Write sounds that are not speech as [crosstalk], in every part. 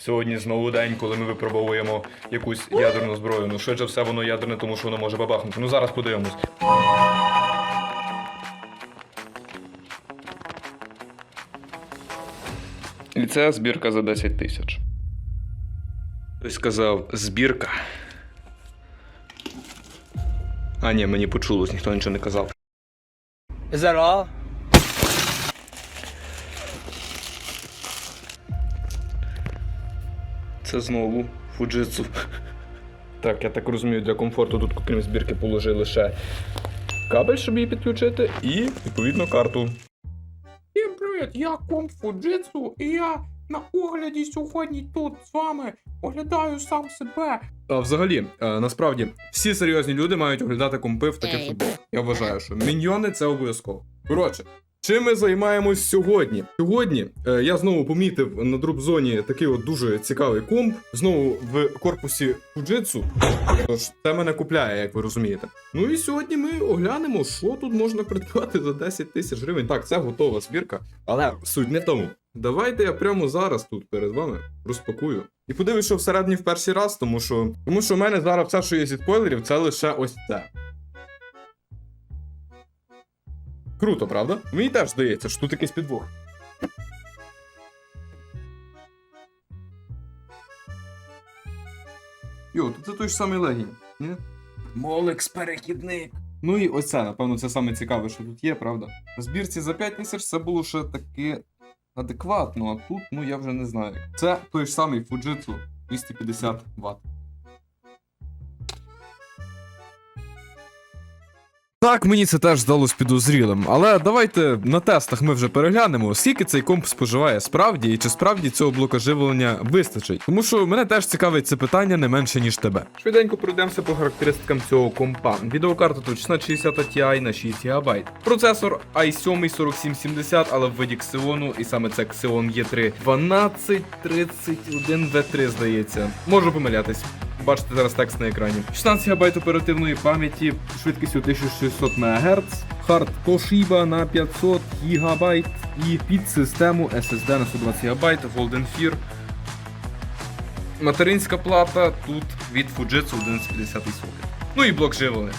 Сьогодні знову день, коли ми випробовуємо якусь ядерну зброю. Ну, швидше все, воно ядерне, тому що воно може бабахнути. Ну зараз подивимось. І це збірка за 10 тисяч. Хтось сказав збірка. А, ні, мені почулось, ніхто нічого не казав. Is? Це знову фуджитсу. Так, я так розумію, для комфорту тут, крім збірки, положили лише кабель, щоб її підключити, і відповідно карту. Всім привіт, я комп Фуджитсу, і я на огляді сьогодні тут з вами оглядаю сам себе. А взагалі, е, насправді, всі серйозні люди мають оглядати компи в таких футболах. Я вважаю, що міньйони це обов'язково. Коротше, чим ми займаємось сьогодні? Сьогодні е, я знову помітив на дроп-зоні такий от дуже цікавий комп. Знову в корпусі Fujitsu. Тож це мене купляє, як ви розумієте. Ну і сьогодні ми оглянемо, що тут можна придбати за 10 тисяч гривень. Так, це готова збірка, але суть не в тому. Давайте я прямо зараз тут перед вами розпакую. І подивлюсь, що всередині в перший раз, тому що. Тому що в мене зараз все, що є зі спойлерів, це лише ось це. Круто, правда? Мені теж здається, що тут якийсь підвох. Йо, то це той ж самий легінь, ні? Молекс перехідник. Ну і ось це, напевно, це саме цікаве, що тут є, правда? В збірці за 5 тисяч це було ще таки адекватно, а тут, ну я вже не знаю. Це той ж самий Fujitsu 250 Вт. Так, мені це теж здалось підозрілим, але давайте на тестах ми вже переглянемо, скільки цей комп споживає справді і чи справді цього блока живлення вистачить. Тому що мене теж цікавить це питання не менше, ніж тебе. Швиденько пройдемося по характеристикам цього компа. Відеокарта тут 1660 Ti на 6 ГБ. Процесор i7 4770, але в виді Xeon, і саме це Xeon E3 1231 V3, здається. Можу помилятись. Бачите зараз текст на екрані. 16 ГБ оперативної пам'яті, швидкістю 1600 МГц, хард Toshiba на 500 ГБ і під систему SSD на 120 ГБ, Golden Fear. Материнська плата тут від Fujitsu 1150 сокет. Ну і блок живлення.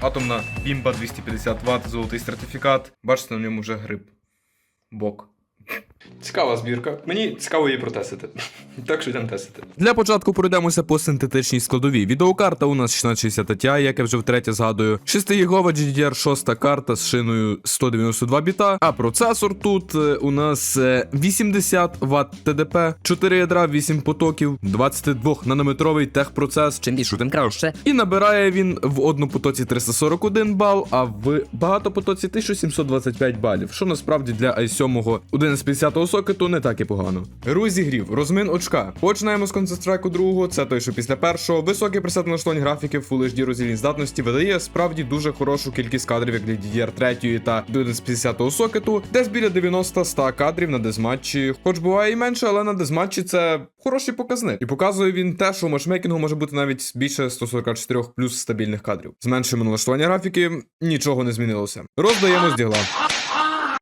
Атомна бімба 250 Вт, золотий сертифікат. Бачите, на ньому вже гриб. Бок. Цікава збірка. Мені цікаво її протестити. [laughs] Так що йдемо тестити. Для початку пройдемося по синтетичній складовій. Відеокарта у нас 1660 Ti, як я вже втретє згадую. 6 гігова GDDR6 карта з шиною 192 біта. А процесор тут е, у нас е, 80 Вт ТДП, 4 ядра, 8 потоків, 22 нанометровий техпроцес. Чим більше, тим краще. І набирає він в однопотоці 341 бал, а в багатопотоці 1725 балів, що насправді для i7 1150 сокету не так і погано. Розігрів, розмин очка. Починаємо з Counter-Strike 2, це той, що після першого. Високий пресет налаштувань графіків Full HD роздільній здатності видає справді дуже хорошу кількість кадрів як для DDR3 та 1150 сокету, десь біля 90-100 кадрів на дезматчі. Хоч буває і менше, але на дезматчі це хороший показник. І показує він те, що у матчмейкінгу може бути навіть більше 144 плюс стабільних кадрів. Зменшуємо налаштування графіки, нічого не змінилося. Роздаємо з діла.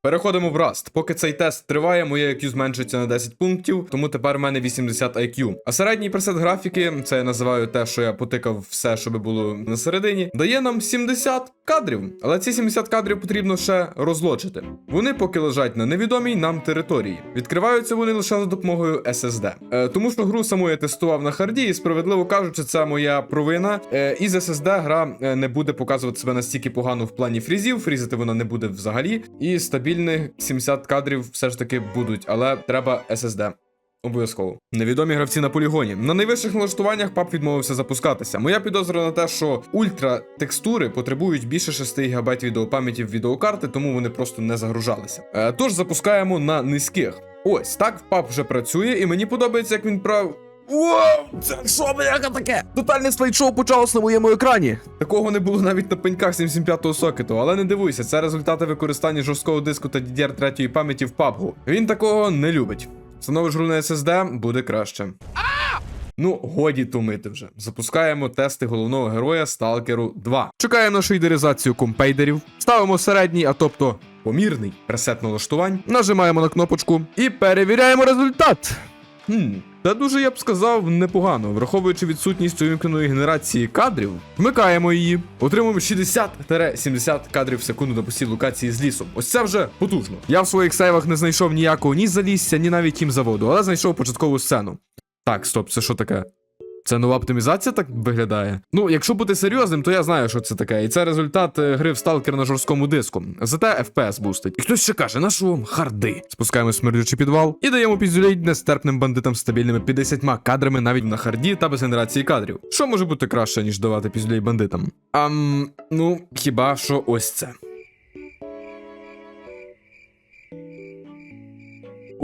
Переходимо в Rust. Поки цей тест триває, моє IQ зменшується на 10 пунктів, тому тепер в мене 80 IQ. А середній пресет графіки, це я називаю те, що я потикав все, щоб було на середині, дає нам 70 кадрів. Але ці 70 кадрів потрібно ще розлочити. Вони поки лежать на невідомій нам території. Відкриваються вони лише за допомогою SSD. Е, тому що гру саму я тестував на харді, і справедливо кажучи, це моя провина. Е, із SSD гра е, не буде показувати себе настільки погано в плані фрізів, фрізити вона не буде взагалі. І стабільних 70 кадрів все ж таки будуть, але треба SSD. Обов'язково. Невідомі гравці на полігоні. На найвищих налаштуваннях пап відмовився запускатися. Моя підозра на те, що ультра текстури потребують більше 6 ГБ відеопам'яті в відеокарти, тому вони просто не загружалися. Е, тож запускаємо на низьких. Ось так пап вже працює, і мені подобається, як він прав. Вау! Це що бляха таке? Тотальне слайд-шоу почалось на моєму екрані. Такого не було навіть на пеньках 75-го сокету, але не дивуйся, це результати використання жорсткого диску та DDR3 пам'яті в PUBG. Він такого не любить. Встановиш гру на SSD, буде краще. Ну, годі тумити вже. Запускаємо тести головного героя Сталкеру 2. Чекаємо на шейдеризацію компейдерів, ставимо середній, а тобто помірний пресет налаштувань, нажимаємо на кнопочку і перевіряємо результат. Хм, та дуже я б сказав непогано, враховуючи відсутність увімкненої генерації кадрів, вмикаємо її, отримуємо 60-70 кадрів в секунду на постій локації з лісом. Ось це вже потужно. Я в своїх сейвах не знайшов ніякого ні залісся, ні навіть їм заводу, але знайшов початкову сцену. Так, стоп, це що таке? Це нова оптимізація так виглядає? Ну, якщо бути серйозним, то я знаю, що це таке. І це результат е, гри в сталкер на жорсткому диску. Зате FPS бустить. І хтось ще каже, на що вам харди? Спускаємо смердючий підвал і даємо піздюлей нестерпним бандитам стабільними 50 кадрами навіть на харді та без генерації кадрів. Що може бути краще, ніж давати піздюлей бандитам? Ам, ну, хіба що ось це.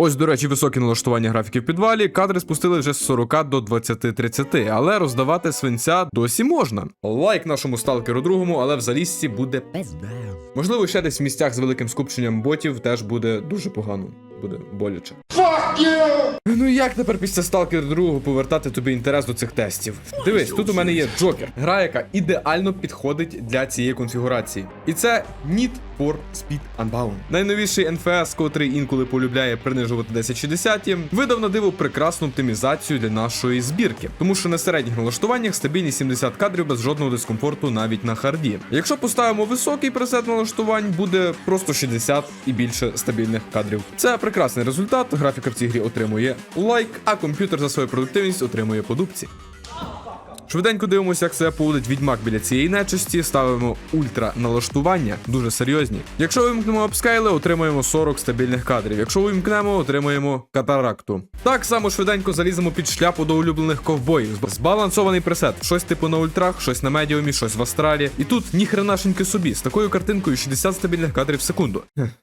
Ось, до речі, високі налаштування графіків в підвалі. Кадри спустили вже з 40 до 20-30, але роздавати свинця досі можна. Лайк нашому сталкеру другому, але в залізці буде Можливо, ще десь в місцях з великим скупченням ботів теж буде дуже погано. Буде боляче. Ну як тепер після Stalker 2 повертати тобі інтерес до цих тестів? Дивись, тут у мене є Джокер, гра, яка ідеально підходить для цієї конфігурації. І це Need for Speed Unbound. Найновіший NFS, котрий інколи полюбляє принижувати 1060, видав на диво прекрасну оптимізацію для нашої збірки, тому що на середніх налаштуваннях стабільні 70 кадрів без жодного дискомфорту навіть на харді. Якщо поставимо високий пресет налаштувань, буде просто 60 і більше стабільних кадрів. Це прекрасний результат. Графіка в цій грі отримує лайк, а комп'ютер за свою продуктивність отримує по дубці. Швиденько дивимося, як себе поводить відьмак біля цієї нечисті. Ставимо ультра налаштування, дуже серйозні. Якщо вимкнемо апскайли, отримаємо 40 стабільних кадрів. Якщо вимкнемо, отримаємо катаракту. Так само швиденько заліземо під шляпу до улюблених ковбоїв. Збалансований пресет, щось типу на ультрах, щось на медіумі, щось в астралі. І тут ніхренашеньки собі з такою картинкою 60 стабільних кадрів в секунду.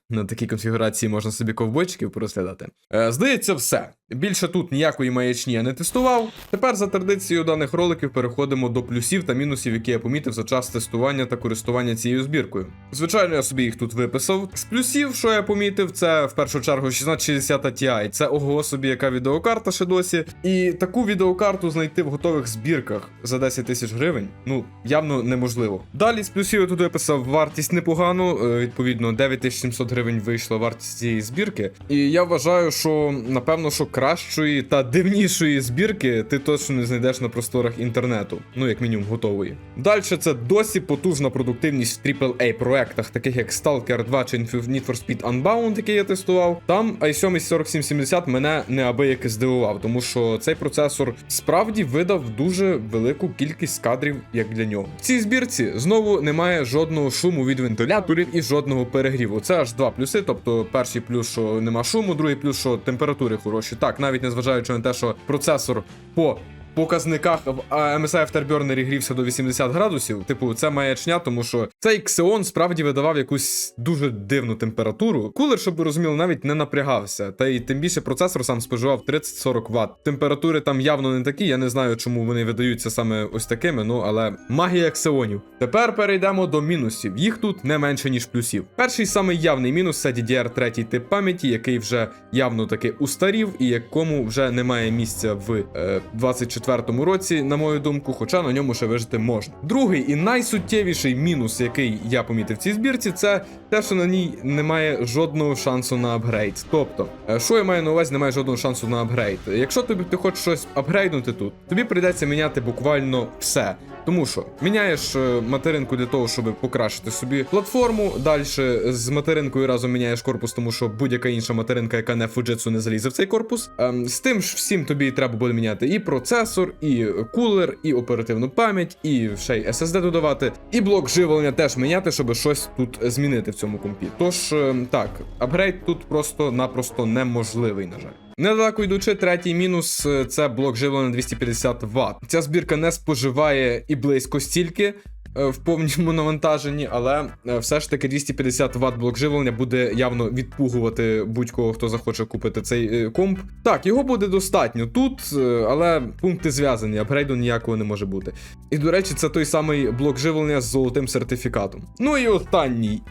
На такій конфігурації можна собі ковбойчиків порозглядати. Е, здається, все. Більше тут ніякої маячні я не тестував. Тепер за традицією даних роликів переходимо до плюсів та мінусів, які я помітив за час тестування та користування цією збіркою. Звичайно, я собі їх тут виписав. З плюсів, що я помітив, це в першу чергу 1660 Ti. Це ого собі, яка відеокарта ще досі. І таку відеокарту знайти в готових збірках за 10 тисяч гривень, ну явно неможливо. Далі з плюсів я тут виписав вартість непогану. е, Відповідно, 9700 гривень вийшла вартість цієї збірки. І я вважаю, що напевно, що кращої та дивнішої збірки ти точно не знайдеш на просторах інтернету. Ну, як мінімум, готової. Далі це досі потужна продуктивність в AAA проектах, таких як Stalker 2 чи Need for Speed Unbound, який я тестував. Там i7 4770 мене неабияки здивував, тому що цей процесор справді видав дуже велику кількість кадрів, як для нього. В цій збірці знову немає жодного шуму від вентиляторів і жодного перегріву. Це аж два плюси. Тобто, перший плюс, що нема шуму, другий плюс, що температури хороші. Так, навіть незважаючи на те, що процесор по показниках в MSI Afterburner грівся до 80 градусів. Типу, це маячня, тому що цей Xeon справді видавав якусь дуже дивну температуру. Кулер, щоб ви розуміли, навіть не напрягався. Та й тим більше процесор сам споживав 30-40 Вт. Температури там явно не такі. Я не знаю, чому вони видаються саме ось такими. Ну але магія Xeonів. Тепер перейдемо до мінусів. Їх тут не менше ніж плюсів. Перший самий явний мінус це DDR3 тип пам'яті, який вже явно таки устарів і якому вже немає місця в е, 24-му році, на мою думку, хоча на ньому ще вижити можна. Другий і найсуттєвіший мінус, який я помітив в цій збірці, це те, що на ній немає жодного шансу на апгрейд. Тобто, е, що я маю на увазі, немає жодного шансу на апгрейд. Якщо тобі ти хочеш щось апгрейднути тут, тобі прийдеться міняти буквально все. Тому що міняєш е, материнку для того, щоб покращити собі платформу. Далі з материнкою разом міняєш корпус, тому що будь-яка інша материнка, яка не Fujitsu, не залізе в цей корпус. Ем, з тим ж всім тобі треба буде міняти і процесор, і кулер, і оперативну пам'ять, і ще й SSD додавати, і блок живлення теж міняти, щоб щось тут змінити в цьому компі. Тож ем, так, апгрейд тут просто-напросто неможливий, на жаль. Недалеко йдучи, третій мінус е, це блок живлення 250 Вт. Ця збірка не споживає і близько стільки. Е, В повному навантаженні, але е, все ж таки 250 Вт блок живлення буде явно відпугувати будь-кого, хто захоче купити цей е, комп. Так, його буде достатньо тут, але пункти зв'язані, апгрейду ніякого не може бути. І до речі, це той самий блок живлення з золотим сертифікатом. Ну і останній,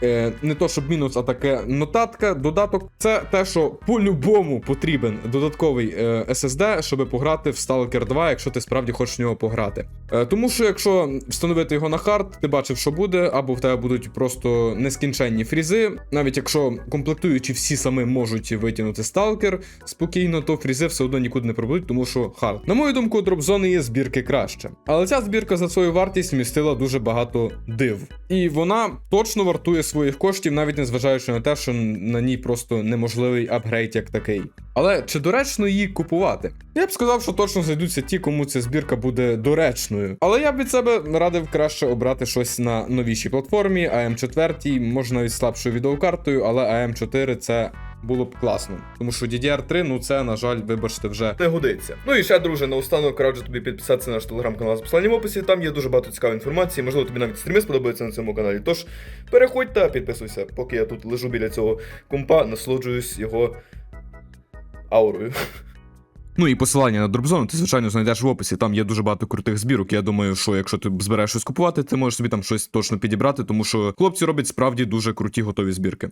не то щоб мінус, а таке нотатка, додаток. Це те, що по-любому потрібен додатковий SSD, щоб пограти в Stalker 2, якщо ти справді хочеш в нього пограти. Тому що якщо встановити його на хард, карт, ти бачив, що буде, або в тебе будуть просто нескінченні фрізи. Навіть якщо комплектуючі всі саме можуть витягнути сталкер спокійно, то фрізи все одно нікуди не пробудуть, тому що хард. На мою думку, дропзони є збірки краще. Але ця збірка за свою вартість вмістила дуже багато див. І вона точно вартує своїх коштів, навіть незважаючи на те, що на ній просто неможливий апгрейд як такий. Але чи доречно її купувати? Я б сказав, що точно знайдуться ті, кому ця збірка буде доречною. Але я б від себе радив краще обрати щось на новішій платформі, АМ4, може навіть слабшою відеокартою, але АМ4 це було б класно. Тому що DDR3, ну це, на жаль, вибачте, вже не годиться. Ну і ще, друже, наостанок раджу тобі підписатися на наш телеграм-канал з посиланням в описі. Там є дуже багато цікавої інформації. Можливо, тобі навіть стріми сподобаються на цьому каналі. Тож переходь та підписуйся, поки я тут лежу біля цього компа, насолоджуюсь його аурою. Ну і посилання на дропзону ти, звичайно, знайдеш в описі. Там є дуже багато крутих збірок. Я думаю, що якщо ти збираєш щось купувати, ти можеш собі там щось точно підібрати, тому що хлопці роблять справді дуже круті готові збірки.